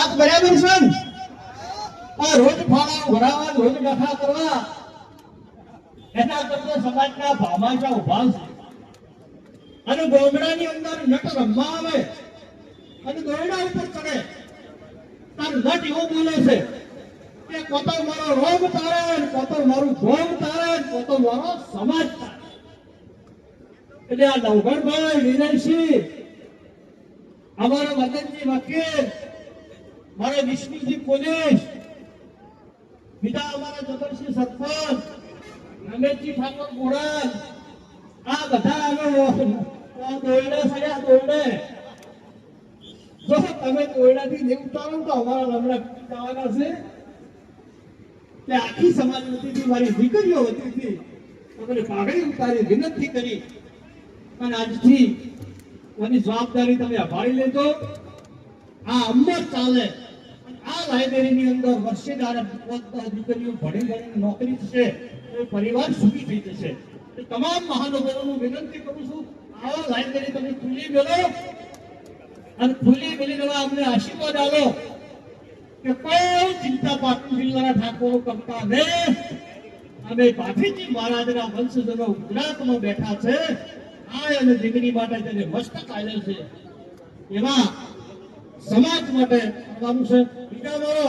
વાત બરાબર છે રોજ ફાળા ભરાવા, રોજ ડખા કરવા. એના કરતા સમાજના ભામાચા ઊભા છે. અને ગોમડાની અંદર નટ રમવા આવે અને દોરડા ઉપર ચડે. તાર નટ એવો બોલે છે કે, કોતો મારો રોગ તારે કોતો મારું ભોગ તારે કોતો મારો સમાજ તારે. એટલે આ નવગણભાઈ વિનયસિંહ, અમારા મદનજી વકીલ મારા વિષ્ણુજી પોલીસ બીજા અમારા જગતસિંહ સરપંચ રમેશજી ઠાકોર બોરાજ આ બધા અમે દોરડા સયા દોરડે જો તમે દોરડાથી નહીં ઉતારો તો અમારા રમણા જવાના છે. કે આખી સમાજ વતીથી મારી દીકરીઓ વતીથી તમને પાઘડી ઉતારી વિનંતી કરી. અને આજથી એની જવાબદારી તમે અભાળી લેજો. આ અમર ચાલે. લાઇબ્રેરીની અંદર વર્ષે દાડે દીકરીઓ ભણી ગણીને નોકરી થશે તો પરિવાર સુખી થઈ જશે. તમામ મહાનુભાવોનું વિનંતી કરું છું, આવા લાઇબ્રેરી તમે ખુલ્લી મેળો અને ખુલ્લી મેળીને અમને આશીર્વાદ આવો કે કોઈ ચિંતા પાટણ જિલ્લાના ઠાકોરો કરતા ને અમે પાઠીજી મહારાજના વંશજનો ગુજરાતમાં બેઠા છે. આ અને દીકરી માટે તેને મસ્તક આવેલ છે. એવા સમાજ માટે કરવાનું છે. બીજા મારો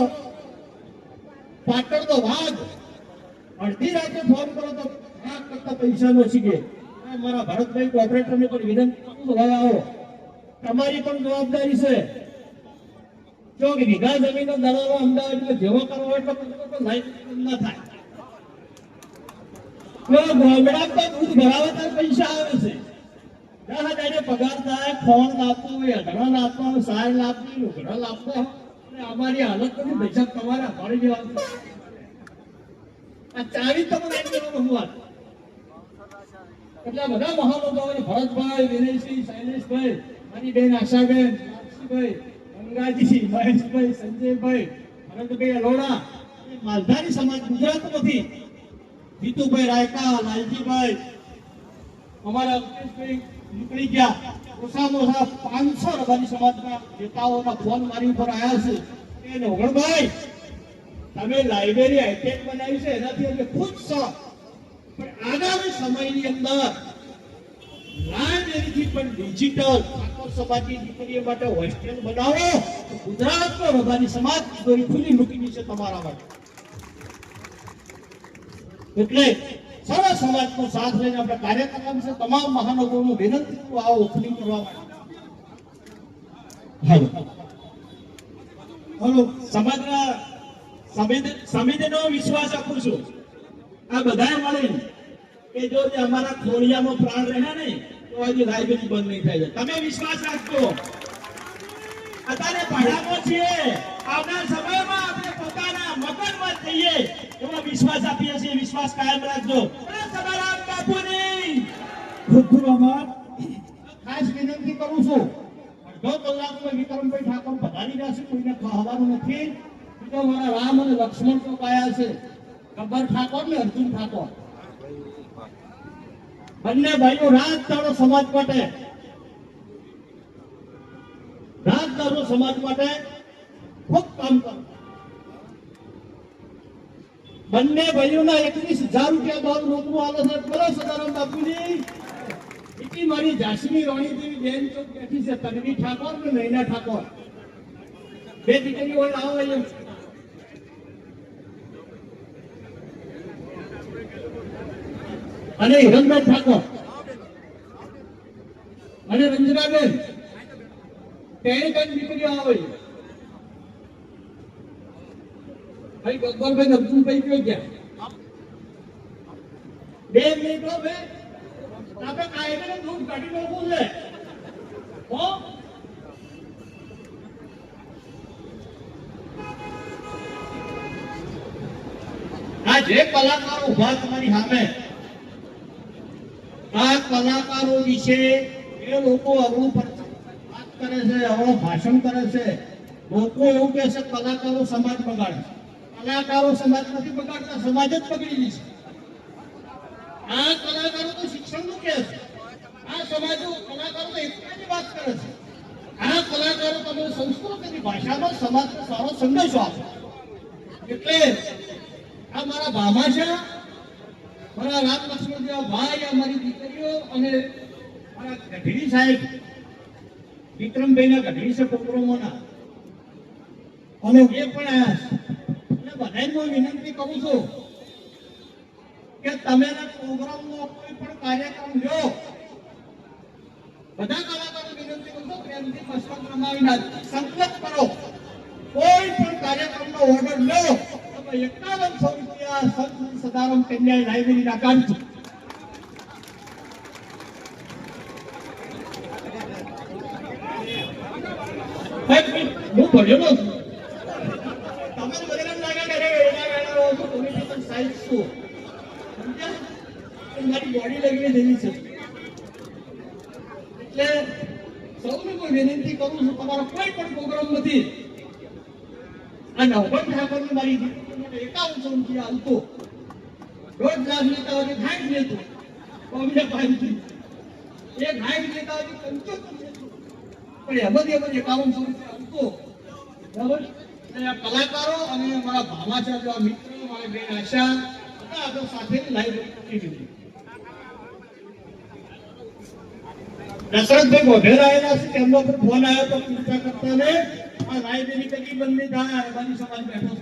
પાટણનો વાઘ. અડધી રાતે ફોન કરો તો વાઘ કરતા પૈસા નો શીખે. મારા ભરતભાઈ કોર્પોરેટરને પણ વિનંતી કરું તમારી પણ જવાબદારી છે. જો કે વીઘા જમીનનો દલાલો અમદાવાદમાં જેવો કરવો એટલો તો ના થાય. ગામડા ગામડામાં દૂધ ભરાવતા પૈસા આવે છે. દસ હજારે પગાર થાય, ફોન લાવતો હોય અઢળા લાવતો હોય સાર લાવતી લુગડા અને અમારી બધી પૈસા માલધારી સમાજ ગુજરાતમાંથી જીતુભાઈ રાયકા, લાલજીભાઈ, અમારા અંકિતભાઈ નીકળી ગયા. ઓછામાં ઓછા પાંચસો રબારી સમાજના નેતાઓના ફોન મારી ઉપર આવ્યા છે. કે નવગણભાઈ, તમે લાઇબ્રેરી હાઈટેક બનાવી છે, એનાથી અમે ખુશ છો. પણ આગામી સમયની અંદર લાઇબ્રેરીથી પણ ડિજિટલ ઠાકોર સમાજની દીકરીઓ માટે હોસ્ટેલ બનાવો, તો ગુજરાતનો સમાજ દોરી ખુલ્લી મૂકી છે તમારા માટે. એટલે સર્વ સમાજનો સાથ લઈને આપણે કાર્ય કરવાનું છે. તમામ મહાનુભાવોનું વિનંતી આવો ઓપનિંગ કરવા માટે. હાલો. સમાજના સમિતિનો વિશ્વાસ આપું છું. આ બધાએ મળીને કે જો જે અમારા ખોડિયામાં પ્રાણ રહ્યા ને તો આજે લાઇબ્રેરી બંધ નહીં થાય તમે વિશ્વાસ રાખજો. અત્યારે ભાડામાં છીએ. આવનાર સમયમાં આપણે પોતાના મકાનમાં જ જઈએ એવો વિશ્વાસ આપીએ છીએ વિશ્વાસ કાયમ રાખજો. સદારામ બાપુની! ખૂબ ખૂબ આભાર. ખાસ વિનંતી કરું છું. અડધો કલાકમાં વિક્રમભાઈ ઠાકોર પધારી રહ્યા છે કોઈને ખાવાનું નથી. તો મારા રામ અને લક્ષ્મણ તો કયા છે. ગબ્બર ઠાકોર ને અર્જુન ઠાકોર. બંને ભાઈઓ રાત તારો સમાજ માટે. રાત તારો સમાજ માટે ખૂબ કામ કરે બંને ભાઈઓના એકવીસ હજાર રૂપિયા ભાવ રોકવું આલે છે. બોલો સદારામ બાપુજી. એટલી મારી જાસમી રોણી જેવી બેન તો બેઠી છે, તન્વી ઠાકોર ને નૈના ઠાકોર. બે દીકરીઓ આવો અહીંયા. અને હિરણભાઈ ઠાકોર. અને રંજનાબેન. તેણી કઈ દીકરીઓ આવે ભાઈ ગબ્બરભાઈ અબ્દુલભાઈ કઈ ગયા? બે મિનિટો બે. આપણે કાયદે દૂધ કાઢી નાખવું છે. આ જે કલાકારો ઊભા તમારી સામે, આ કલાકારો વિશે એ લોકો અવળું વાત કરે છે, અવળું ભાષણ કરે છે. લોકો એવું કહે છે કલાકારો સમાજ બગાડે છે. કલાકારો સમાજ નથી બગાડતા, સમાજ જ બગડી છે. આ કલાકારો તો શિક્ષણનું કે છે. આ સમાજો કલાકારો તો એકતાની વાત કરે છે. આ કલાકારો તમે સંસ્કૃતની ભાષામાં સમાજને સારો સંદેશો આપો. એટલે આ મારા બાબા છે. મારા રામ લક્ષ્મણ જેવા ભાઈ, આ મારી દીકરીઓ અને મારા ગઢડી સાહેબ, વિક્રમભાઈના ગઢડી છે પ્રોગ્રામોના અને એ પણ આયા છે. બધાને વિનંતી કરું છું કે તમે પ્રોગ્રામનો કોઈ પણ કાર્યક્રમ લો બધા કલાકારો વિનંતી કરું છું પ્રેમથી મસ્તક રમાવી સંકલ્પ કરો. કોઈ પણ કાર્યક્રમનો ઓર્ડર લો એકાવનસો રૂપિયા સંત સદારામ કન્યા લાઇબ્રેરીના કાઢજો. હું ભણેલો છું તમે બધાને લાગે કે અરે એના ગાડા છો પણ મારી બોડી લેંગ્વેજ એવી છે. એટલે સૌને કોઈ વિનંતી કરું છું, તમારો કોઈ પણ પ્રોગ્રામ નથી આ નવગણ ઠાકોરની મારી મને એકાવનસો આવતો રોજ લાભ લેતા હોય સાઠ લેતો. અમને પાંચથી એ સાઠ લેતા હોય પંચોતેર લેતો. પણ એમાંથી એમાં એકાવનસો રૂપિયા આવતો બરાબર? કલાકારો અને મારા ભામાચાર્ય મિત્રો મારી બેન આશા બધા આગળ સાથે ફોન આવ્યો તો કૃપા કરતા ને, આ લાઈબ્રેરી કદી બંધ નહીં થાય સમાજ બેઠો